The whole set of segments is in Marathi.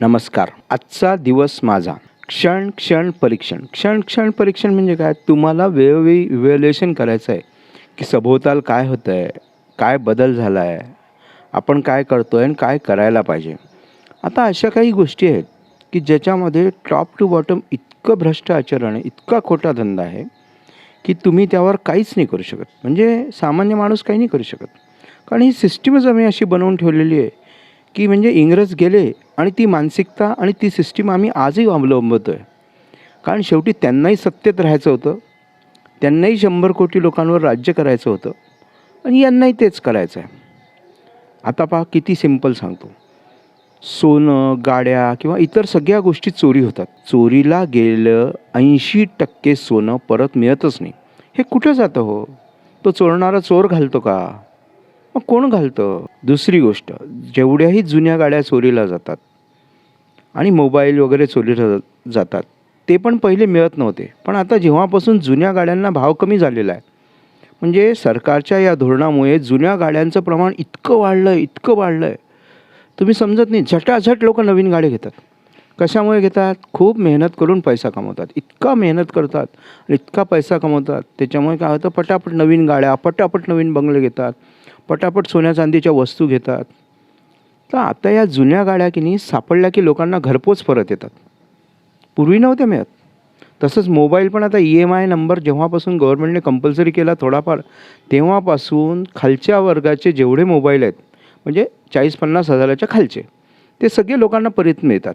नमस्कार. आजचा दिवस माझा. क्षण क्षण परीक्षण. क्षण क्षण परीक्षण म्हणजे काय? तुम्हाला वेळोवेळी इव्हॅल्युएशन करायचं आहे. की सभोवताल काय होतं आहे काय बदल झाला आहे आपण काय करतो आहे आणि काय करायला पाहिजे? आता अशा काही गोष्टी आहेत की ज्याच्यामध्ये टॉप टू बॉटम इतकं भ्रष्ट आचरण आहे इतका खोटा धंदा आहे की तुम्ही त्यावर काहीच नाही करू शकत. म्हणजे सामान्य माणूस काही नाही करू शकत. कारण ही सिस्टीमच आम्ही अशी बनवून ठेवलेली आहे की म्हणजे इंग्रज गेले आणि ती मानसिकता आणि ती सिस्टीम आम्ही आजही अवलंबतो आहे कारण शेवटी त्यांनाही सत्तेत राहायचं होतं. त्यांनाही शंभर कोटी लोकांवर राज्य करायचं होतं. आणि यांनाही तेच करायचं आहे आता पहा किती सिंपल सांगतो. सोनं गाड्या किंवा इतर सगळ्या गोष्टी चोरी होतात. चोरीला गेलं ऐंशी टक्के सोनं परत मिळतच नाही. हे कुठं जातं हो? तो चोरणारा चोर घालतो का? मग कोण घालतं? दुसरी गोष्ट जेवढ्याही जुन्या गाड्या चोरीला जातात आणि मोबाईल वगैरे चोरीला जातात ते पण पहिले मिळत नव्हते. पण आता जेव्हापासून जुन्या गाड्यांना भाव कमी झालेला आहे म्हणजे सरकारच्या या धोरणामुळे जुन्या गाड्यांचं प्रमाण इतकं वाढलं आहे इतकं वाढलं आहे तुम्ही समजत नाही झटाझट लोक नवीन गाडी घेतात. कशामुळे घेतात? खूप मेहनत करून पैसा कमवतात. इतका मेहनत करतात आणि इतका पैसा कमवतात. त्याच्यामुळे काय होतं? पटापट नवीन गाड्या पटापट नवीन बंगले घेतात. पटापट सोन्या चांदीच्या वस्तू घेतात. तर आता या जुन्या गाड्या की नाही सापडल्या की लोकांना घरपोच परत येतात. पूर्वी नव्हत्या मिळत. तसंच मोबाईल पण आता ई एम आय नंबर जेव्हापासून गव्हर्नमेंटने कंपल्सरी केला थोडाफार तेव्हापासून खालच्या वर्गाचे जेवढे मोबाईल आहेत म्हणजे चाळीस पन्नास हजाराच्या खालचे ते सगळे लोकांना परत मिळतात.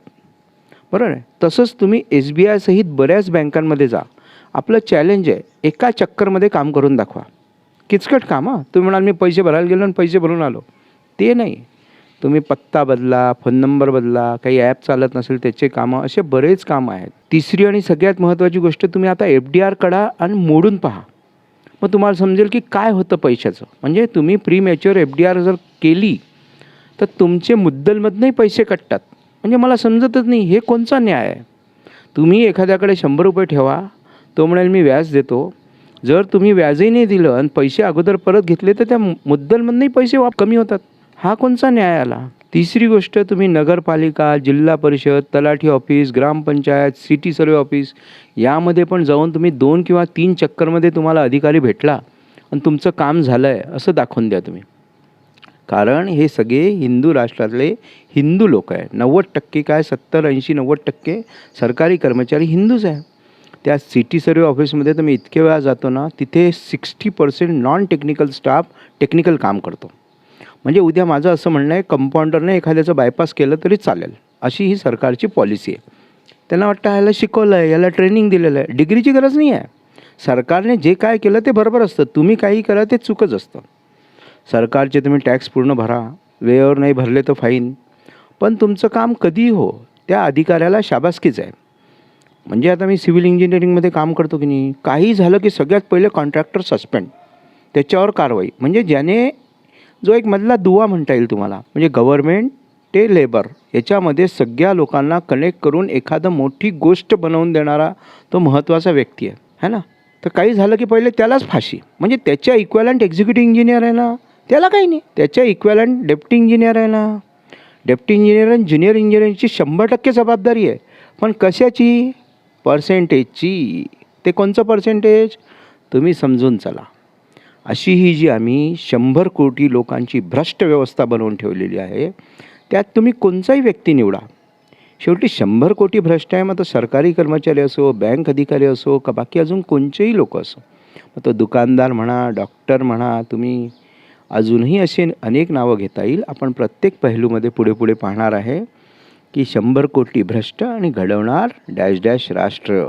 बरोबर आहे? तसंच तुम्ही एस बी आयसहित बऱ्याच बँकांमध्ये जा. आपलं चॅलेंज आहे एका चक्करमध्ये काम करून दाखवा. किचकट काम हां. तुम्ही म्हणाल मी पैसे भरायला गेलो आणि पैसे भरून आलो. ते नाही. तुम्ही पत्ता बदला फोन नंबर बदला काही ॲप चालत नसेल त्याचे कामं असे बरेच कामं आहेत. तिसरी आणि सगळ्यात महत्त्वाची गोष्ट तुम्ही आता एफ डी आर काढा आणि मोडून पहा. मग तुम्हाला समजेल की काय होतं पैशाचं. म्हणजे तुम्ही premature F D R जर केली तर तुमचे मुद्दलमधनंही पैसे कटतात. म्हणजे मला समजतच नाही हे कोणचा न्याय आहे? तुम्ही एखाद्याकडे शंभर रुपये ठेवा तो म्हणेल मी व्याज देतो. जर तुम्ही व्याजही नाही दिलं आणि पैसे अगोदर परत घेतले तर त्या मुद्दलमधनंही पैसे वाप कमी होतात. हा कोणचा न्याय आला? तिसरी गोष्ट तुम्ही नगरपालिका जिल्हा परिषद तलाठी office gram panchayat city survey office यामध्ये पण जाऊन तुम्ही दोन किंवा तीन चक्करमध्ये तुम्हाला अधिकारी भेटला आणि तुमचं काम झालं आहे असं दाखवून द्या तुम्ही. कारण हे सगळे हिंदू राष्ट्रातले हिंदू लोक आहे नव्वद टक्के काय? सत्तर ऐंशी नव्वद टक्के सरकारी कर्मचारी हिंदूच आहे त्या सिटी सर्वे ऑफिसमध्ये तर मी इतके वेळा जातो ना तिथे sixty percent non technical staff technical काम करतो. म्हणजे उद्या माझं असं म्हणणं आहे कंपाऊंडरने एखाद्याचं बायपास केलं तरी चालेल. अशी ही सरकारची पॉलिसी आहे. त्यांना वाटतं ह्याला शिकवलं आहे याला ट्रेनिंग दिलेलं आहे. डिग्रीची गरज नाही आहे. सरकारने जे काय केलं ते बरोबर असतं. तुम्ही काही करा ते चुकच असतं. सरकारचे तुम्ही टॅक्स पूर्ण भरा. वेळेवर नाही भरले तर फाईन पण तुमचं काम कधीही हो त्या अधिकाऱ्याला शाबासकीच आहे. म्हणजे आता मी सिव्हिल इंजिनिअरिंगमध्ये काम करतो की नाही काही झालं की सगळ्यात पहिले कॉन्ट्रॅक्टर सस्पेंड त्याच्यावर कारवाई. म्हणजे ज्याने जो एक मधला दुवा म्हणता येईल तुम्हाला म्हणजे गव्हर्मेंट ते लेबर याच्यामध्ये सगळ्या लोकांना कनेक्ट करून एखादं मोठी गोष्ट बनवून देणारा तो महत्त्वाचा व्यक्ती आहे है ना? तर काही झालं की पहिले त्यालाच फाशी. म्हणजे त्याच्या इक्वॅलंट एक्झिक्युटिव्ह इंजिनियर आहे ना त्याला काही नाही. त्याच्या इक्वॅलंट डेप्टी इंजिनियर आहे ना. डेप्टी इंजिनियर आणि ज्युनियर इंजिनिअरिंगची शंभर टक्के जबाबदारी आहे. पण कशाची? पर्सेंटेजची ते कोणचं पर्सेंटेज तुम्ही समजून चला. अशी ही जी आम्ही शंभर कोटी लोकांची भ्रष्ट व्यवस्था बनवून ठेवलेली आहे त्यात तुम्ही कोणताही व्यक्ती निवडा. शेवटी शंभर कोटी भ्रष्ट आहे मग तो सरकारी कर्मचारी असो बँक अधिकारी असो का बाकी अजून कोणचेही लोक असो. मग तो दुकानदार म्हणा डॉक्टर म्हणा तुम्ही अजूनही असे अनेक नावं घेता येईल. आपण प्रत्येक पैलूमध्ये पुढे पुढे पाहणार आहे. की शंभर कोटी भ्रष्ट आणि घडवणार डॅश डॅश राष्ट्र.